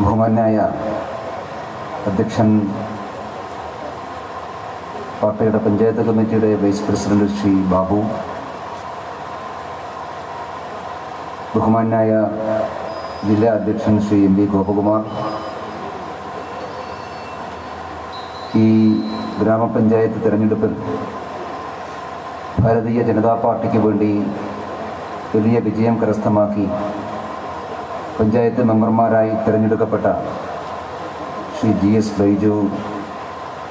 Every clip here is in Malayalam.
ബഹുമാനായ അധ്യക്ഷൻ പാർട്ടിയുടെ പഞ്ചായത്ത് കമ്മിറ്റിയുടെ വൈസ് പ്രസിഡന്റ് ശ്രീ ബാബു ബഹുമാനായ ജില്ലാ അധ്യക്ഷൻ ശ്രീ എം വി ഗോപകുമാർ ഈ ഗ്രാമപഞ്ചായത്ത് തിരഞ്ഞെടുപ്പിൽ ഭാരതീയ ജനതാ പാർട്ടിക്ക് വേണ്ടി വലിയ വിജയം കരസ്ഥമാക്കി പഞ്ചായത്ത് മെമ്പർമാരായി തിരഞ്ഞെടുക്കപ്പെട്ട Shri G S Baiju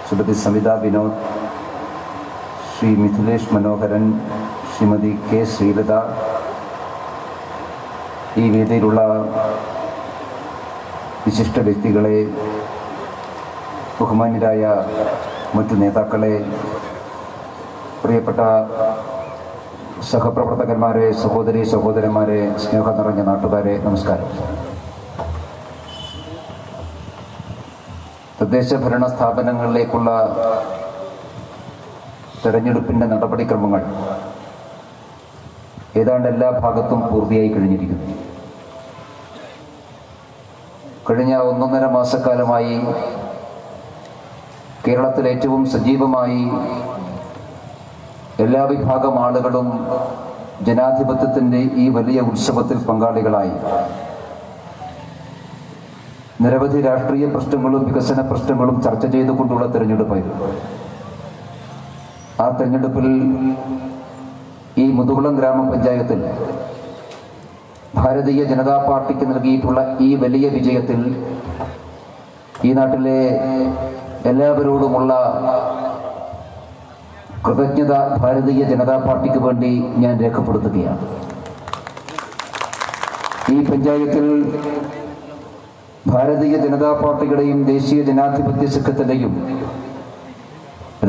Shrimati Samitha Vinod Shri Mithulesh Manoharan Shrimati K Sreelatha ഈ വേദിയിലുള്ള വിശിഷ്ട വ്യക്തികളെ ബഹുമാന്യരായ മറ്റു നേതാക്കളെ പ്രിയപ്പെട്ട സഹപ്രവർത്തകന്മാരെ സഹോദരി സഹോദരന്മാരെ സ്നേഹം നിറഞ്ഞ നാട്ടുകാരെ നമസ്കാരം. തദ്ദേശ ഭരണ സ്ഥാപനങ്ങളിലേക്കുള്ള തെരഞ്ഞെടുപ്പിന്റെ നടപടിക്രമങ്ങൾ ഏതാണ്ട് എല്ലാ ഭാഗത്തും പൂർത്തിയായി കഴിഞ്ഞിരിക്കുന്നു. കഴിഞ്ഞ ഒന്നൊന്നര മാസക്കാലമായി കേരളത്തിൽ ഏറ്റവും സജീവമായി എല്ലാ വിഭാഗം ആളുകളും ജനാധിപത്യത്തിന്റെ ഈ വലിയ ഉത്സവത്തിൽ പങ്കാളികളായി. നിരവധി രാഷ്ട്രീയ പ്രശ്നങ്ങളും വികസന പ്രശ്നങ്ങളും ചർച്ച ചെയ്തുകൊണ്ടുള്ള തെരഞ്ഞെടുപ്പായിരുന്നു ആ തെരഞ്ഞെടുപ്പിൽ ഈ മുതുകുളം ഗ്രാമപഞ്ചായത്തിൽ ഭാരതീയ ജനതാ പാർട്ടിക്ക് നൽകിയിട്ടുള്ള ഈ വലിയ വിജയത്തിൽ ഈ നാട്ടിലെ എല്ലാവരോടുമുള്ള കൃതജ്ഞത ഭാരതീയ ജനതാ പാർട്ടിക്ക് വേണ്ടി ഞാൻ രേഖപ്പെടുത്തുകയാണ്. ഈ പഞ്ചായത്തിൽ ഭാരതീയ ജനതാ പാർട്ടിയുടെയും ദേശീയ ജനാധിപത്യ സംഘത്തിന്റെയും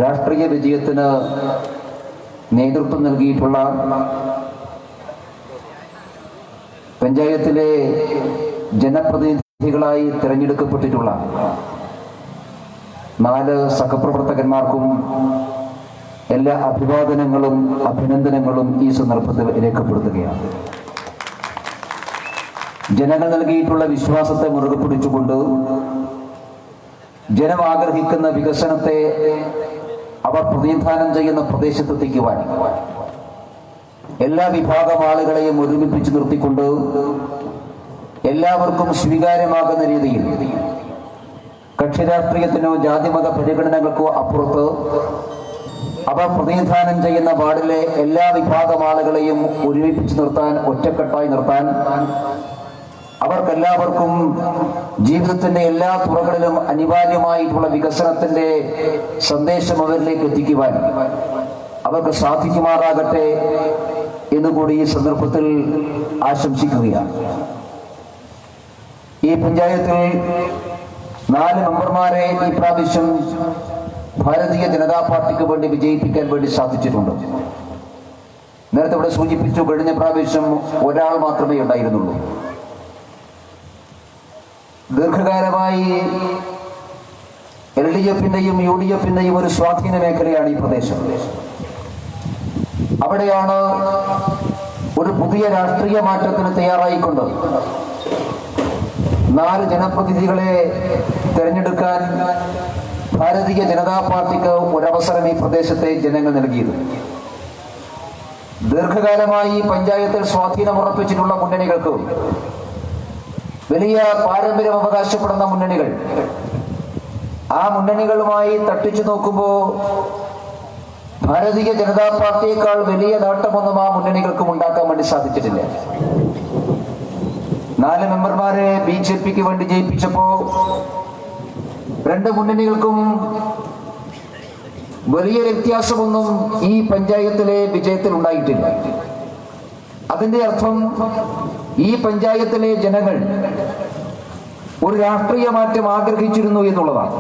രാഷ്ട്രീയ വിജയത്തിന് നേതൃത്വം നൽകിയിട്ടുള്ള പഞ്ചായത്തിലെ ജനപ്രതിനിധികളായി തിരഞ്ഞെടുക്കപ്പെട്ടിട്ടുള്ള നാല് സഹപ്രവർത്തകന്മാർക്കും എല്ലാ അഭിവാദനങ്ങളും അഭിനന്ദനങ്ങളും ഈ സന്ദർഭത്തിൽ രേഖപ്പെടുത്തുകയാണ്. ജനങ്ങൾ നൽകിയിട്ടുള്ള വിശ്വാസത്തെ മുറുകെ പിടിച്ചുകൊണ്ട് ജനം ആഗ്രഹിക്കുന്ന വികസനത്തെ അവർ പ്രതിനിധാനം ചെയ്യുന്ന പ്രദേശത്തെത്തിക്കുവാൻ എല്ലാ വിഭാഗം ആളുകളെയും ഒരുമിപ്പിച്ച് നിർത്തിക്കൊണ്ട് എല്ലാവർക്കും സ്വീകാര്യമാകുന്ന രീതിയിൽ കക്ഷി രാഷ്ട്രീയത്തിനോ ജാതിമത പരിഗണനകൾക്കോ അപ്പുറത്ത് അവർ പ്രതിനിധാനം ചെയ്യുന്ന വാർഡിലെ എല്ലാ വിഭാഗം ആളുകളെയും ഒരുമിപ്പിച്ച് നിർത്താൻ ഒറ്റക്കെട്ടായി നിർത്താൻ അവർക്കെല്ലാവർക്കും ജീവിതത്തിന്റെ എല്ലാ തുറകളിലും അനിവാര്യമായിട്ടുള്ള വികസനത്തിന്റെ സന്ദേശം അവരിലേക്ക് എത്തിക്കുവാൻ അവർക്ക് സാധിക്കുമാറാകട്ടെ എന്നുകൂടി ഈ സന്ദർഭത്തിൽ ആശംസിക്കുകയാണ്. ഈ പഞ്ചായത്തിൽ നാല് മെമ്പർമാരെ ഈ പ്രാവശ്യം ഭാരതീയ ജനതാ പാർട്ടിക്ക് വേണ്ടി വിജയിപ്പിക്കാൻ വേണ്ടി സാധിച്ചിട്ടുണ്ട്. നേരത്തെ ഇവിടെ സൂചിപ്പിച്ചു കഴിഞ്ഞ പ്രാവശ്യം ഒരാൾ മാത്രമേ ഉണ്ടായിരുന്നുള്ളൂ. ദീർഘകാലമായി എൽ ഡി എഫിന്റെയും യു ഡി എഫിന്റെയും ഒരു സ്വാധീന മേഖലയാണ് ഈ പ്രദേശം. അവിടെയാണ് ഒരു പുതിയ രാഷ്ട്രീയ മാറ്റത്തിന് തയ്യാറായിക്കൊണ്ട് നാല് ജനപ്രതിനിധികളെ തെരഞ്ഞെടുക്കാൻ ഭാരതീയ ജനതാ പാർട്ടിക്ക് ഒരവസരം ഈ പ്രദേശത്തെ ജനങ്ങൾ നൽകിയത്. ദീർഘകാലമായി പഞ്ചായത്തിൽ സ്വാധീനം ഉറപ്പിച്ചിട്ടുള്ള മുന്നണികൾക്ക് വലിയ പാരമ്പര്യം അവകാശപ്പെടുന്ന മുന്നണികൾ ആ മുന്നണികളുമായി തട്ടിച്ചു നോക്കുമ്പോൾ ഭാരതീയ ജനതാ പാർട്ടിയേക്കാൾ വലിയ നേട്ടമൊന്നും ആ മുന്നണികൾക്കും ഉണ്ടാക്കാൻ വേണ്ടി സാധിച്ചിട്ടില്ല. നാല് മെമ്പർമാരെ ബി ജെ പിക്ക് വേണ്ടി ജയിപ്പിച്ചപ്പോ രണ്ട് മുന്നണികൾക്കും വലിയ വ്യത്യാസമൊന്നും ഈ പഞ്ചായത്തിലെ വിജയത്തിൽ ഉണ്ടായിട്ടില്ല. അതിന്റെ അർത്ഥം ഈ പഞ്ചായത്തിലെ ജനങ്ങൾ ഒരു രാഷ്ട്രീയ മാറ്റം ആഗ്രഹിച്ചിരുന്നു എന്നുള്ളതാണ്.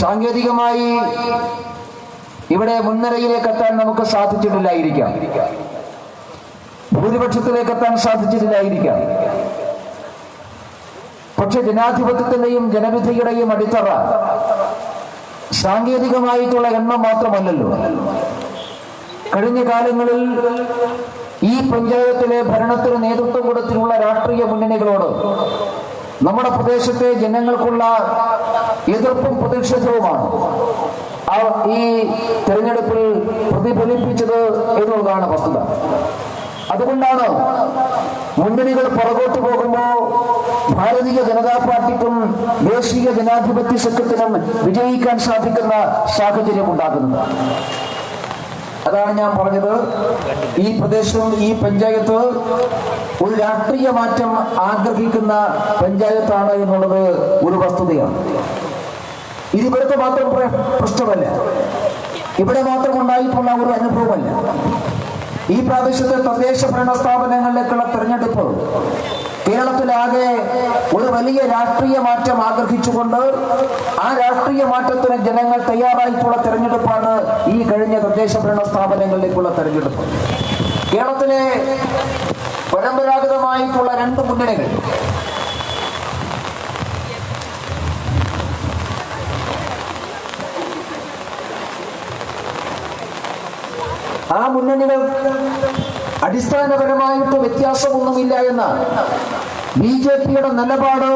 സാങ്കേതികമായി ഇവിടെ മുൻനിരയിലേക്ക് എത്താൻ നമുക്ക് സാധിച്ചിട്ടില്ലായിരിക്കാം. ഭൂരിപക്ഷത്തിലേക്ക് എത്താൻ സാധിച്ചിട്ടില്ലായിരിക്കാം. പക്ഷെ ജനാധിപത്യത്തിന്റെയും ജനവിധിയുടെയും അടിത്തറ സാങ്കേതികമായിട്ടുള്ള എണ്ണം മാത്രമല്ലല്ലോ. കഴിഞ്ഞ കാലങ്ങളിൽ ഈ പഞ്ചായത്തിലെ ഭരണത്തിന് നേതൃത്വം കൊടുത്തിട്ടുള്ള രാഷ്ട്രീയ മുന്നണികളോട് നമ്മുടെ പ്രദേശത്തെ ജനങ്ങൾക്കുള്ള എതിർപ്പും പ്രതിഷേധവുമാണ്. ഈ തെരഞ്ഞെടുപ്പിൽ പ്രതിഫലിപ്പിച്ചത് എന്നുള്ളതാണ് വസ്തുത. അതുകൊണ്ടാണ് മുന്നണികൾ പുറകോട്ട് പോകുമ്പോ ഭാരതീയ ജനതാ പാർട്ടിക്കും ദേശീയ ജനാധിപത്യ സഖ്യത്തിനും വിജയിക്കാൻ സാധിക്കുന്ന സാഹചര്യം ഉണ്ടാകുന്നത്. അതാണ് ഞാൻ പറഞ്ഞത്. ഈ പ്രദേശം ഈ പഞ്ചായത്ത് ഒരു രാഷ്ട്രീയ മാറ്റം ആഗ്രഹിക്കുന്ന പഞ്ചായത്താണ് എന്നുള്ളത് ഒരു വസ്തുതയാണ്. ഇത് ഇവിടുത്തെ മാത്രം പ്ര- പ്രശ്നമല്ല. ഇവിടെ മാത്രം ഉണ്ടായിട്ടുള്ള ഒരു അനുഭവമല്ല. ഈ പ്രാദേശത്തെ തദ്ദേശ ഭരണ സ്ഥാപനങ്ങളിലേക്കുള്ള തെരഞ്ഞെടുപ്പ് കേരളത്തിലാകെ ഒരു വലിയ രാഷ്ട്രീയ മാറ്റം ആഗ്രഹിച്ചുകൊണ്ട് ആ രാഷ്ട്രീയ മാറ്റത്തിന് ജനങ്ങൾ തയ്യാറായിട്ടുള്ള തെരഞ്ഞെടുപ്പാണ് ഈ കഴിഞ്ഞ തദ്ദേശ ഭരണ സ്ഥാപനങ്ങളിലേക്കുള്ള തെരഞ്ഞെടുപ്പ്. കേരളത്തിലെ പരമ്പരാഗതമായിട്ടുള്ള രണ്ട് മുന്നണികൾ ആ മുന്നണികൾ അടിസ്ഥാനപരമായിട്ട് വ്യത്യാസമൊന്നുമില്ല എന്ന ബി ജെ പിയുടെ നിലപാട്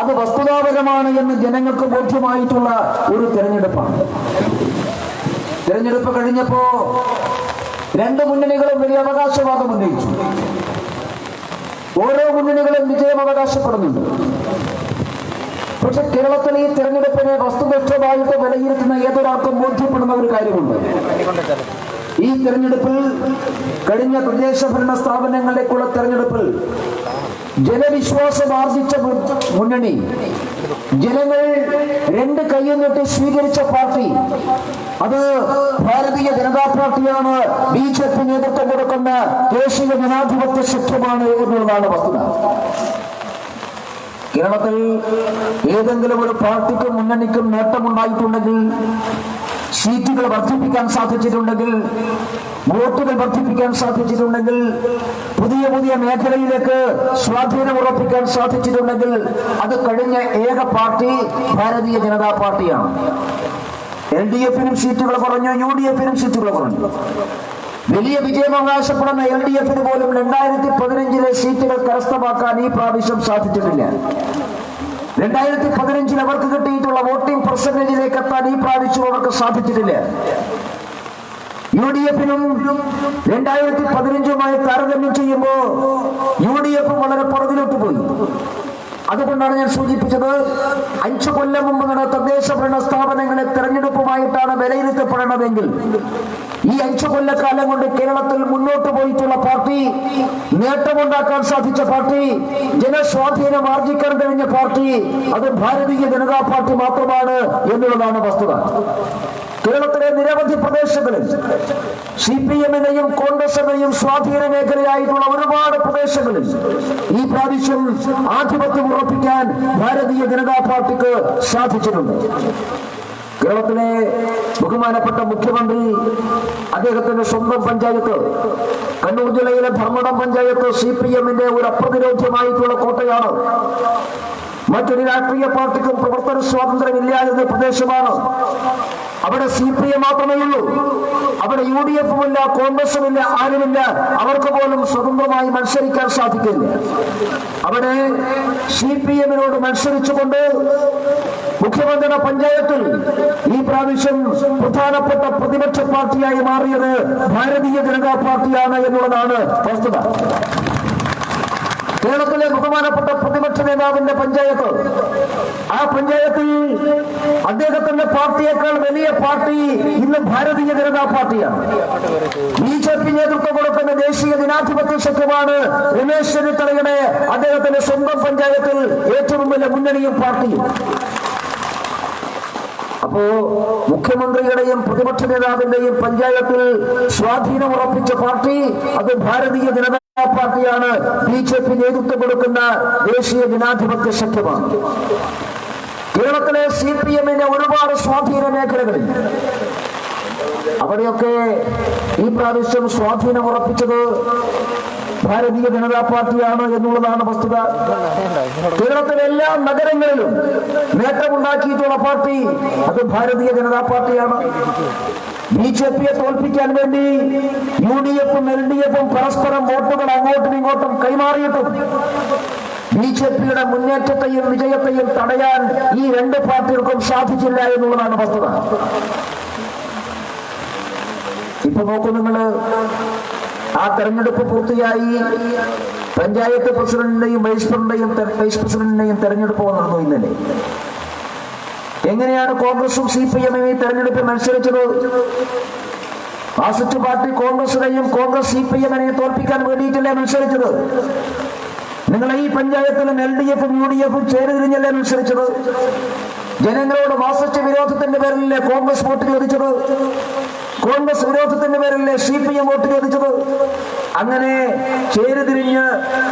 അത് വസ്തുതാപരമാണ് എന്ന് ജനങ്ങൾക്ക് ബോധ്യമായിട്ടുള്ള ഒരു തെരഞ്ഞെടുപ്പാണ്. തെരഞ്ഞെടുപ്പ് കഴിഞ്ഞപ്പോ രണ്ട് മുന്നണികളും വലിയ അവകാശവാദം ഉന്നയിച്ചു. ഓരോ മുന്നണികളും വിജയം അവകാശപ്പെടുന്നുണ്ട് പക്ഷെ കേരളത്തിൽ ഈ തെരഞ്ഞെടുപ്പിനെ വസ്തുനിഷ്ഠമായിട്ട് വിലയിരുത്തുന്ന ഏതൊരാൾക്കും ബോധ്യപ്പെടുന്ന ഒരു കാര്യമുണ്ട്. ഈ തെരഞ്ഞെടുപ്പിൽ കഴിഞ്ഞ പ്രദേശ ഭരണ സ്ഥാപനങ്ങളിലേക്കുള്ള തെരഞ്ഞെടുപ്പിൽ ജനവിശ്വാസം ആർജിച്ച മുന്നണി ജനങ്ങൾ രണ്ട് കൈയും സ്വീകരിച്ച പാർട്ടി അത് ഭാരതീയ ജനതാ പാർട്ടിയാണ് ബി ജെ പി നേതൃത്വം കൊടുക്കുന്ന ദേശീയ ജനാധിപത്യ സഖ്യമാണ് എന്നുള്ളതാണ് വസ്തുത. കേരളത്തിൽ ഏതെങ്കിലും ഒരു പാർട്ടിക്കും മുന്നണിക്കും നേട്ടമുണ്ടായിട്ടുണ്ടെങ്കിൽ സീറ്റുകൾ വർദ്ധിപ്പിക്കാൻ സാധിച്ചിട്ടുണ്ടെങ്കിൽ വോട്ടുകൾ വർദ്ധിപ്പിക്കാൻ സാധിച്ചിട്ടുണ്ടെങ്കിൽ പുതിയ പുതിയ മേഖലയിലേക്ക് സ്വാധീനം ഉറപ്പിക്കാൻ സാധിച്ചിട്ടുണ്ടെങ്കിൽ അത് കഴിഞ്ഞ ഏക പാർട്ടി ഭാരതീയ ജനതാ പാർട്ടിയാണ്. എൽ ഡി എഫിനും സീറ്റുകൾ കുറഞ്ഞു യു ഡി എഫിനും സീറ്റുകൾ കുറഞ്ഞു. വലിയ വിജയം അവകാശപ്പെടുന്ന എൽ ഡി എഫിന് പോലും രണ്ടായിരത്തി പതിനഞ്ചിലെ സീറ്റുകൾ കരസ്ഥമാക്കാൻ ഈ പ്രാവശ്യം സാധിച്ചിട്ടില്ല. രണ്ടായിരത്തി പതിനഞ്ചിൽ അവർക്ക് കിട്ടിയിട്ടുള്ള വോട്ടിംഗ് പെർസെന്റേജിലേക്ക് എത്താൻ ഈ പ്രാവശ്യം അവർക്ക് സാധിച്ചിട്ടില്ല. യു ഡി എഫിനും രണ്ടായിരത്തി പതിനഞ്ചുമായി താരതമ്യം ചെയ്യുമ്പോൾ യു ഡി എഫ് വളരെ പുറകിലോട്ട് പോയി. അതുകൊണ്ടാണ് ഞാൻ സൂചിപ്പിച്ചത് അഞ്ചു കൊല്ലം മുമ്പ് നടന്ന തദ്ദേശ ഭരണ സ്ഥാപനങ്ങളെ തെരഞ്ഞെടുപ്പുമായിട്ടാണ് വിലയിരുത്തപ്പെടേണ്ടതെങ്കിൽ ഈ അഞ്ചു കൊല്ലക്കാലം കൊണ്ട് കേരളത്തിൽ മുന്നോട്ട് പോയിട്ടുള്ള പാർട്ടി നേട്ടമുണ്ടാക്കാൻ സാധിച്ച പാർട്ടി ജനസ്വാധീനം ആർജിക്കാൻ കഴിഞ്ഞ പാർട്ടി അത് ഭാരതീയ ജനതാ പാർട്ടി മാത്രമാണ് എന്നുള്ളതാണ് വസ്തുത. കേരളത്തിലെ നിരവധി പ്രദേശങ്ങളിൽ സി പി എമ്മിനെയും കോൺഗ്രസിനെയും സ്വാധീന മേഖലയായിട്ടുള്ള ഒരുപാട് പ്രദേശങ്ങളിൽ ഈ പ്രാവശ്യം ആധിപത്യം ഉറപ്പിക്കാൻ ഭാരതീയ ജനതാ പാർട്ടിക്ക് സാധിച്ചിട്ടുണ്ട്. കേരളത്തിലെ ബഹുമാനപ്പെട്ട മുഖ്യമന്ത്രി അദ്ദേഹത്തിന്റെ സ്വന്തം പഞ്ചായത്ത് കണ്ണൂർ ജില്ലയിലെ ധർമ്മടം പഞ്ചായത്ത് സി പി എമ്മിന്റെ ഒരു അപ്രതിരോധ്യമായിട്ടുള്ള കോട്ടയാണ്. മറ്റൊരു രാഷ്ട്രീയ പാർട്ടിക്കും പ്രവർത്തന സ്വാതന്ത്ര്യമില്ല എന്ന പ്രദേശമാണ് അവിടെ സി പി എം മാത്രമേ ഉള്ളൂ. അവിടെ യു ഡി എഫും ഇല്ല കോൺഗ്രസും ഇല്ല ആരുമില്ല അവർക്ക് പോലും സ്വതന്ത്രമായി മത്സരിക്കാൻ സാധിക്കില്ല. അവിടെ സി പി എമ്മിനോട് മത്സരിച്ചുകൊണ്ട് മുഖ്യമന്ത്രിയുടെ പഞ്ചായത്തിൽ ഈ പ്രാവശ്യം പ്രധാനപ്പെട്ട പ്രതിപക്ഷ പാർട്ടിയായി മാറിയത് ഭാരതീയ ജനതാ പാർട്ടിയാണ് എന്നുള്ളതാണ് വസ്തുത. കേരളത്തിലെ ബഹുമാനപ്പെട്ട പ്രതിപക്ഷ നേതാവിന്റെ പഞ്ചായത്ത്. ആ പഞ്ചായത്തിൽ അദ്ദേഹത്തിന്റെ പാർട്ടിയേക്കാൾ വലിയ പാർട്ടി ഇന്ന് ഭാരതീയ ജനതാ പാർട്ടിയാണ്. ബി ജെ പി നേതൃത്വം കൊടുക്കുന്ന ദേശീയ ജനാധിപത്യ സഖ്യമാണ് രമേശ് ചെന്നിത്തലയുടെ അദ്ദേഹത്തിന്റെ സ്വന്തം പഞ്ചായത്തിൽ ഏറ്റവും വലിയ മുന്നണിയും പാർട്ടിയും. അപ്പോ മുഖ്യമന്ത്രിയുടെയും പ്രതിപക്ഷ നേതാവിന്റെയും പഞ്ചായത്തിൽ സ്വാധീനം ഉറപ്പിച്ച പാർട്ടി അത് ഭാരതീയ ജനതാ പാർട്ടിയാണ് ബി ജെ പി നേതൃത്വം കൊടുക്കുന്ന ദേശീയ ജനാധിപത്യ സഖ്യമാണ് കേരളത്തിലെ സി പി എമ്മിന്റെ ഒരുപാട് സ്വാധീന മേഖലകളിൽ അവിടെയൊക്കെ ഈ പ്രാവശ്യം സ്വാധീനം ഉറപ്പിച്ചത് ഭാരതീയ ജനതാ പാർട്ടിയാണ് എന്നുള്ളതാണ് വസ്തുത. കേരളത്തിലെ എല്ലാ നഗരങ്ങളിലും നേട്ടമുണ്ടാക്കിയിട്ടുള്ള പാർട്ടി അത് ഭാരതീയ ജനതാ പാർട്ടിയാണ്. ബി ജെ പിയെ തോൽപ്പിക്കാൻ വേണ്ടി യു ഡി എഫും എൽ ഡി എഫും പരസ്പരം വോട്ടുകൾ അങ്ങോട്ടും ഇങ്ങോട്ടും കൈമാറിയിട്ടും ബി ജെ പിയുടെ മുന്നേറ്റത്തെയും വിജയത്തെയും തടയാൻ ഈ രണ്ട് പാർട്ടികൾക്കും സാധിച്ചില്ല എന്നുള്ളതാണ് വസ്തുത. ഇപ്പൊ നോക്കൂ നിങ്ങൾ ആ തെരഞ്ഞെടുപ്പ് പൂർത്തിയായി പഞ്ചായത്ത് പ്രസിഡന്റിന്റെയും വൈസ് പ്രസിഡന്റിന്റെയും വൈസ് പ്രസിഡന്റിന്റെയും തെരഞ്ഞെടുപ്പ് നടന്നു ഇന്നലെ? എങ്ങനെയാണ് കോൺഗ്രസും സി പി എമ്മും ഈ തെരഞ്ഞെടുപ്പിൽ മത്സരിച്ചത്? മാർസിസ്റ്റ് പാർട്ടി കോൺഗ്രസിനെയും കോൺഗ്രസ് സി പി എമ്മിനെയും തോൽപ്പിക്കാൻ വേണ്ടിയിട്ടല്ലേ മത്സരിച്ചത്? നിങ്ങൾ ഈ പഞ്ചായത്തിലും എൽ ഡി എഫും യു ഡി എഫും ചേരുതിരിഞ്ഞല്ലേ മത്സരിച്ചത്? ജനങ്ങളോട് മാർസിസ്റ്റ് വിരോധത്തിന്റെ പേരിലല്ലേ കോൺഗ്രസ് വോട്ട് ചോദിച്ചത്? കോൺഗ്രസ് വിരോധത്തിന്റെ പേരിലല്ലേ സി പി എം വോട്ട് ചോദിച്ചത്? അങ്ങനെ ചേരുതിരിഞ്ഞ്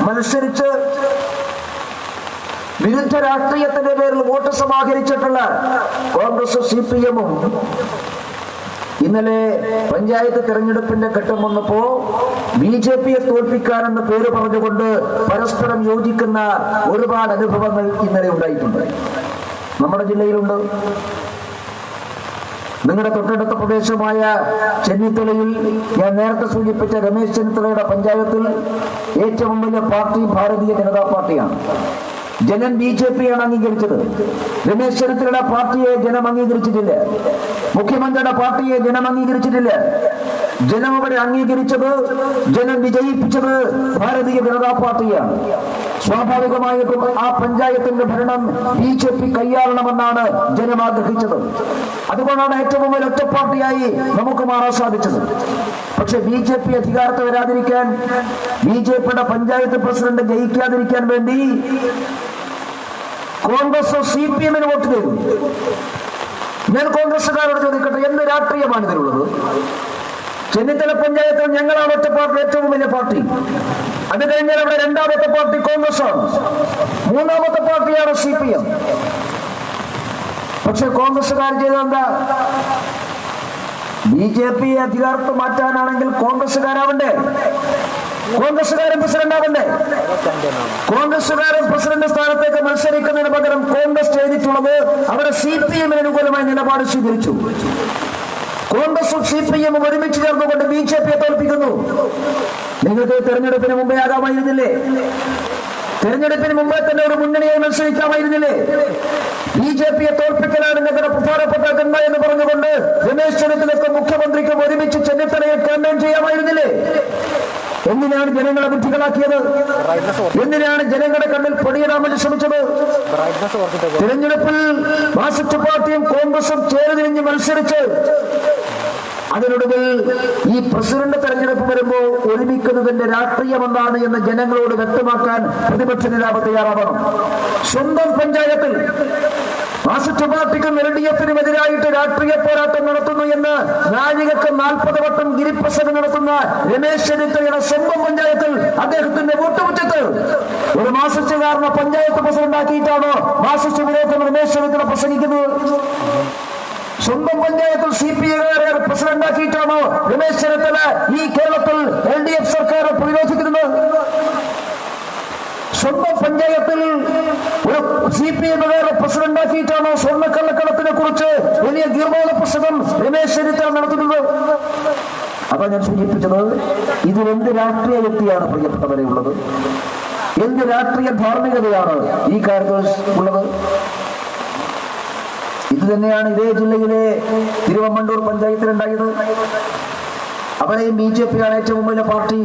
മത്സരിച്ച് വിരുദ്ധ രാഷ്ട്രീയത്തിന്റെ പേരിൽ വോട്ട് സമാഹരിച്ചിട്ടുള്ള കോൺഗ്രസും സി പി എമ്മും ഇന്നലെ പഞ്ചായത്ത് തെരഞ്ഞെടുപ്പിന്റെ ഘട്ടം വന്നപ്പോ ബി ജെ പിയെ തോൽപ്പിക്കാനെന്ന് പേര് പറഞ്ഞുകൊണ്ട് പരസ്പരം യോജിക്കുന്ന ഒരുപാട് അനുഭവങ്ങൾ ഇന്നലെ ഉണ്ടായിട്ടുണ്ട്. നമ്മുടെ ജില്ലയിലുണ്ട്. നിങ്ങളുടെ തൊട്ടടുത്ത പ്രദേശമായ ചെന്നിത്തലയിൽ ഞാൻ നേരത്തെ സൂചിപ്പിച്ച രമേശ് ചെന്നിത്തലയുടെ പഞ്ചായത്തിൽ ഏറ്റവും വലിയ പാർട്ടി ഭാരതീയ ജനതാ പാർട്ടിയാണ്. ജനം ബി ജെ പിയാണ് അംഗീകരിച്ചത്. രമേശ് ചെന്നിത്തലയുടെ പാർട്ടിയെ ജനം അംഗീകരിച്ചിട്ടില്ല. മുഖ്യമന്ത്രിയുടെ പാർട്ടിയെ ജനം അംഗീകരിച്ചിട്ടില്ല. ജനം അവിടെ അംഗീകരിച്ചത് ജനം വിജയിപ്പിച്ചത് ഭാരതീയ ജനതാ പാർട്ടിയാണ്. സ്വാഭാവികമായിട്ടും ആ പഞ്ചായത്തിന്റെ ഭരണം ബി ജെ പി കൈയാളണമെന്നാണ് ജനം ആഗ്രഹിച്ചത്. അതുകൊണ്ടാണ് ഏറ്റവും വലിയ ഒറ്റ പാർട്ടിയായി നമുക്ക് മാറാൻ സാധിച്ചത്. പക്ഷെ ബി ജെ പി അധികാരത്ത് വരാതിരിക്കാൻ ബി ജെ പിയുടെ പഞ്ചായത്ത് പ്രസിഡന്റ് ജയിക്കാതിരിക്കാൻ വേണ്ടി കോൺഗ്രസോ സി പി എമ്മിന് വോട്ട് ചെയ്തു ഞാൻ കോൺഗ്രസുകാരോട് ചോദിക്കട്ടെ എന്ത് രാഷ്ട്രീയമാണ് ഇതിലുള്ളത്? ചെന്നിത്തല പഞ്ചായത്തിൽ ഞങ്ങളാണ് ഒറ്റ പാർട്ടി ഏറ്റവും വലിയ പാർട്ടി. അത് കഴിഞ്ഞാൽ അവിടെ രണ്ടാമത്തെ പാർട്ടി കോൺഗ്രസ് ആണ് മൂന്നാമത്തെ പാർട്ടിയാണ് സി പി എം. പക്ഷെ കോൺഗ്രസുകാർ ചെയ്തെന്താ ബി ജെ പി അധികാരത്ത് മാറ്റാനാണെങ്കിൽ കോൺഗ്രസ്സുകാരാവണ്ടേ? കോൺഗ്രസ്സുകാരൻ പ്രസിഡന്റ് ആവണ്ടേ കോൺഗ്രസ്സുകാരൻ പ്രസിഡന്റ് സ്ഥാനത്തേക്ക് മത്സരിക്കുന്നതിന് പകരം കോൺഗ്രസ് ചെയ്തിട്ടുള്ളത് അവരെ സി പി എമ്മിന് അനുകൂലമായ നിലപാട് സ്വീകരിച്ചു. കോൺഗ്രസും സി പി എമ്മും ഒരുമിച്ച് ചേർന്നുകൊണ്ട് ബി ജെ പിയെ തോൽപ്പിക്കുന്നു. നിങ്ങൾക്ക് തെരഞ്ഞെടുപ്പിന് മുമ്പേ ആകാമായിരുന്നില്ലേ? തെരഞ്ഞെടുപ്പിന് മുമ്പേ തന്നെ ഒരു മുന്നണിയായി മത്സരിക്കാമായിരുന്നില്ലേ? ബി ജെ പിയെ തോൽപ്പിക്കലാണ് ഞങ്ങളുടെ പ്രധാനപ്പെട്ട അജന്മ എന്ന് പറഞ്ഞുകൊണ്ട് രമേശ് ചെന്നിത്തലക്കും മുഖ്യമന്ത്രിക്കും ഒരുമിച്ച് ചെന്നിത്തലയെ ക്യാമ്പയിൻ ചെയ്യാമായിരുന്നില്ലേ? എന്തിനാണ് ജനങ്ങളെ ബുദ്ധികളാക്കിയത്? എന്തിനാണ് ജനങ്ങളുടെ കണ്ണിൽ പൊടിയിടാൻ വേണ്ടി ശ്രമിച്ചത്? തിരഞ്ഞെടുപ്പിൽ മാർക്സിസ്റ്റ് പാർട്ടിയും കോൺഗ്രസും ചേർതിരിഞ്ഞ് മത്സരിച്ച് അതിനൊടുവിൽ ഈ പ്രസിഡന്റ് തെരഞ്ഞെടുപ്പ് വരുമ്പോൾ ഒരുമിക്കുന്നതിന്റെ രാഷ്ട്രീയം എന്താണ് എന്ന് ജനങ്ങളോട് വ്യക്തമാക്കാൻ പ്രതിപക്ഷ നേതാവ് തയ്യാറാവണം. സ്വന്തം പഞ്ചായത്തിൽ മാർക്സിസ്റ്റ് പാർട്ടിക്കും എൽ ഡി എഫിനും എതിരായിട്ട് രാഷ്ട്രീയ പോരാട്ടം നടത്തുന്നു എന്ന് നാഴികക്ക് നാൽപ്പത് വട്ടം ഗിരിപ്രസംഗം നടത്തുന്ന രമേശ് ചെന്നിത്തലയുടെ സ്വന്തം പഞ്ചായത്തിൽ അദ്ദേഹത്തിന്റെ വോട്ടുമുറ്റത്ത് ഒരു മാർക്സിസ്റ്റുകാരനെ പഞ്ചായത്ത് പ്രസിഡന്റ് ആക്കിയിട്ടാണോ മാർക്സിസ്റ്റ് വിരോധം രമേശ് ചെന്നിത്തല പ്രസംഗിക്കുന്നത്? സ്വന്തം പഞ്ചായത്തിൽ സി പി ഐ പ്രസിഡന്റ് ആക്കിയിട്ടാണോ രമേശ് ചെന്നിത്തല ഈ കേരളത്തിൽ എൽ ഡി എഫ് സർക്കാർ പ്രതിരോധിക്കുന്നത്? സ്വന്തം പഞ്ചായത്തിൽ ഒരു സി പി എമ്മുകാരെ പ്രസിഡന്റ് ആക്കിയിട്ടാണോ സ്വർണക്കള്ളക്കടത്തിനെ കുറിച്ച് വലിയ ഗീർബോധ പ്രസംഗം രമേശ് ചെന്നിത്തല നടത്തുന്നത്? അതാ ഞാൻ സൂചിപ്പിച്ചത്. എന്ത് രാഷ്ട്രീയ വ്യക്തിയാണ് പ്രിയപ്പെട്ടവരെ ഉള്ളത്? എന്ത് രാഷ്ട്രീയ ധാർമ്മികതയാണ് ഈ കാര്യത്തിൽ ഉള്ളത്? ഇത് തന്നെയാണ് ഇതേ ജില്ലയിലെ തിരുവമ്മണ്ടൂർ പഞ്ചായത്തിലുണ്ടായത്. അവിടെയും ബി ജെ പിയാണ് ഏറ്റവും വലിയ പാർട്ടി.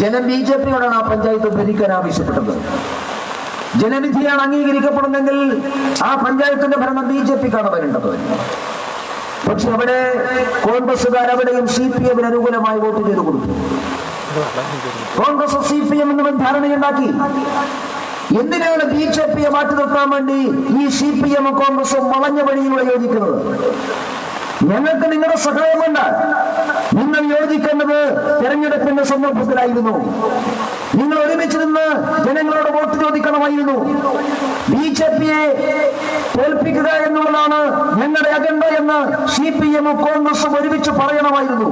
ജനം ബി ജെ പിയോടാണ് ആ പഞ്ചായത്ത് ഭരിക്കാൻ ആവശ്യപ്പെട്ടത്. ജനനിധിയാണ് അംഗീകരിക്കപ്പെടുന്നെങ്കിൽ ആ പഞ്ചായത്തിന്റെ ഭരണം ബി ജെ പിക്കാണ് വരേണ്ടത്. പക്ഷെ അവിടെ കോൺഗ്രസുകാർ അവിടെയും സി പി എമ്മിന് അനുകൂലമായി വോട്ട് ചെയ്ത് കൊടുത്തു. കോൺഗ്രസ് സി പി എം എന്നിവൻ ധാരണയുണ്ടാക്കി. എന്തിനാണ് ബി ജെ പിയെ മാറ്റി നിർത്താൻ വേണ്ടി ഈ സി പി എം കോൺഗ്രസും വളഞ്ഞ വഴിയിലൂടെ യോജിക്കുന്നത്? ഞങ്ങൾക്ക് നിങ്ങളുടെ സഹായമുണ്ട് നിങ്ങൾ യോജിക്കേണ്ടത് തെരഞ്ഞെടുപ്പിന്റെ സന്ദർഭത്തിലായിരുന്നു. നിങ്ങൾ ഒരുമിച്ച് നിന്ന് ജനങ്ങളോട് വോട്ട് ചോദിക്കണമായിരുന്നു. ബി ജെ പിയെ തോൽപ്പിക്കുക എന്നുള്ളതാണ് ഞങ്ങളുടെ അജണ്ട എന്ന് സി പി എമ്മും കോൺഗ്രസും ഒരുമിച്ച് പറയണമായിരുന്നു.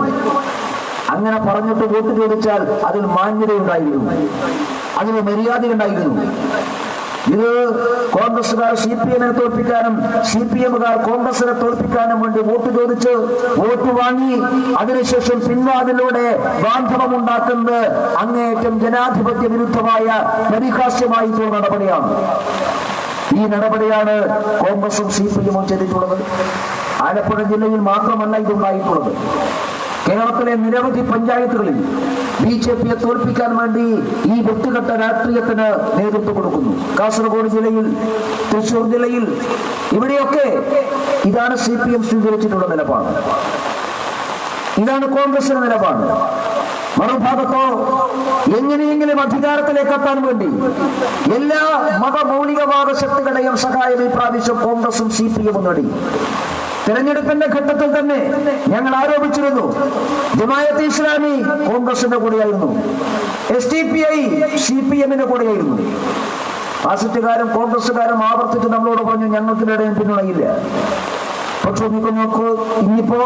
അങ്ങനെ പറഞ്ഞിട്ട് വോട്ട് ചോദിച്ചാൽ അതിൽ മാന്യതയുണ്ടായിരുന്നു. അതിന് മര്യാദയുണ്ടായിരുന്നു. ഇത് കോൺഗ്രസുകാർ സി പി എമ്മിനെ തോൽപ്പിക്കാനും സി പി എമ്മുകാർ കോൺഗ്രസിനെ തോൽപ്പിക്കാനും വേണ്ടി വോട്ട് ചോദിച്ച് വോട്ട് വാങ്ങി അതിനുശേഷം പിൻവാതിലൂടെ ബാന്ധവമുണ്ടാക്കുന്നത് അങ്ങേയറ്റം ജനാധിപത്യ വിരുദ്ധമായ പരിഹാസ്യമായിട്ടുള്ള നടപടിയാണ്. ഈ നടപടിയാണ് കോൺഗ്രസും സി പി എമ്മും ചെയ്തിട്ടുള്ളത്. ആലപ്പുഴ ജില്ലയിൽ മാത്രമല്ല ഇതുണ്ടായിട്ടുള്ളത്. കേരളത്തിലെ നിരവധി പഞ്ചായത്തുകളിൽ ബി ജെ പിയെ തോൽപ്പിക്കാൻ വേണ്ടി ഈ വെട്ടുകെട്ട രാഷ്ട്രീയത്തിന് നേതൃത്വം കൊടുക്കുന്നു. കാസർഗോഡ് ജില്ലയിൽ തൃശൂർ ജില്ലയിൽ ഇവിടെയൊക്കെ ഇതാണ് സി പി എം സ്വീകരിച്ചിട്ടുള്ള നിലപാട്. ഇതാണ് കോൺഗ്രസിന്റെ നിലപാട്. മറുഭാഗത്തോ എങ്ങനെയെങ്കിലും അധികാരത്തിലേക്ക് എത്താൻ വേണ്ടി എല്ലാ മതമൗലികവാദ ശക്തികളെയും സഹായം ഈ പ്രാവശ്യം കോൺഗ്രസും സി പി എമ്മും നേടി. തെരഞ്ഞെടുപ്പിന്റെ ഘട്ടത്തിൽ തന്നെ ഞങ്ങൾ ആരോപിച്ചിരുന്നു. ജമായത്ത് ഇസ്ലാമി കോൺഗ്രസിന്റെ കൂടെയായിരുന്നു. S D P I C P എമ്മിന്റെ കൂടെയായിരുന്നു. ആസിറ്റുകാരും കോൺഗ്രസുകാരും ആവർത്തിച്ച് നമ്മളോട് പറഞ്ഞു ഞങ്ങൾക്കിടയിൽ പിന്തുണയില്ല. പക്ഷെ നോക്കൂ നോക്കൂ ഇന്നിപ്പോ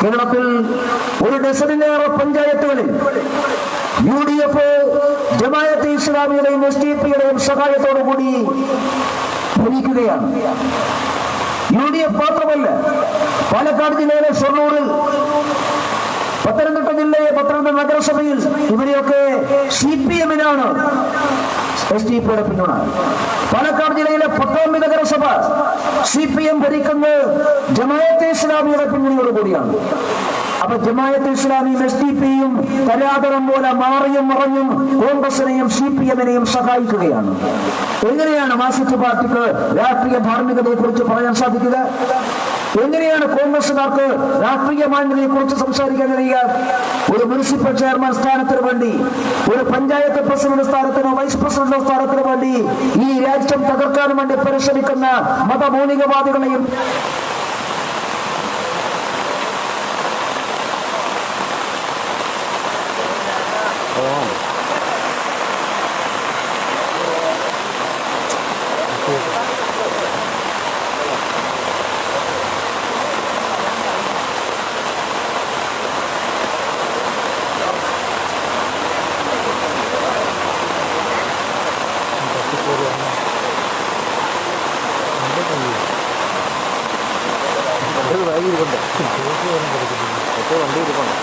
കേരളത്തിൽ ഒരു ഡസനിലേറെ പഞ്ചായത്തുകളിൽ യു ഡി എഫ് ജമായത്ത് ഇസ്ലാമിയുടെയും എസ് ഡി പിയുടെയും സഹായത്തോടു കൂടി ഭരിക്കുകയാണ്. യു ഡി എഫ് മാത്രമല്ല പാലക്കാട് ജില്ലയിലെ ഷൊർണൂരിൽ പത്തനംതിട്ട ജില്ലയെ പത്തനംതിട്ട നഗരസഭയിൽ ഇവരെയൊക്കെ സി പി എമ്മിനാണ് എസ് ഡി പിയുടെ പിന്തുണ. പാലക്കാട് ജില്ലയിലെ പട്ടാമ്പി നഗരസഭ സി പി എം ഭരിക്കുന്നത് ജമായത്തെ ഇസ്ലാമിയുടെ പിന്തുണയോട് കൂടിയാണ് അപ്പൊ ജമായത്ത് ഇസ്ലാമി എസ് ഡി കരാതരം പോലെ മാറിയും മറഞ്ഞും കോൺഗ്രസിനെയും സി പി എമ്മിനെയും സഹായിക്കുകയാണ്. എങ്ങനെയാണ് മാസിസ്റ്റ് പാർട്ടിക്ക് രാഷ്ട്രീയ ധാർമ്മികതയെ കുറിച്ച് പറയാൻ സാധിക്കുക? എങ്ങനെയാണ് കോൺഗ്രസുകാർക്ക് രാഷ്ട്രീയ മാന്യതയെ കുറിച്ച് സംസാരിക്കാൻ കഴിയുക? ഒരു മുനിസിപ്പൽ ചെയർമാൻ സ്ഥാനത്തിന് വേണ്ടി ഒരു പഞ്ചായത്ത് പ്രസിഡന്റ് സ്ഥാനത്തിനോ വൈസ് പ്രസിഡന്റ് സ്ഥാനത്തിന് വേണ്ടി ഈ രാജ്യം തകർക്കാൻ വേണ്ടി പരിശ്രമിക്കുന്ന മതമൗലികവാദികളെയും വണ്ടി ഇരിപ്പുണ്ട്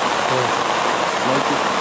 വണ്ടി ഇരിപ്പുണ്ട് ആ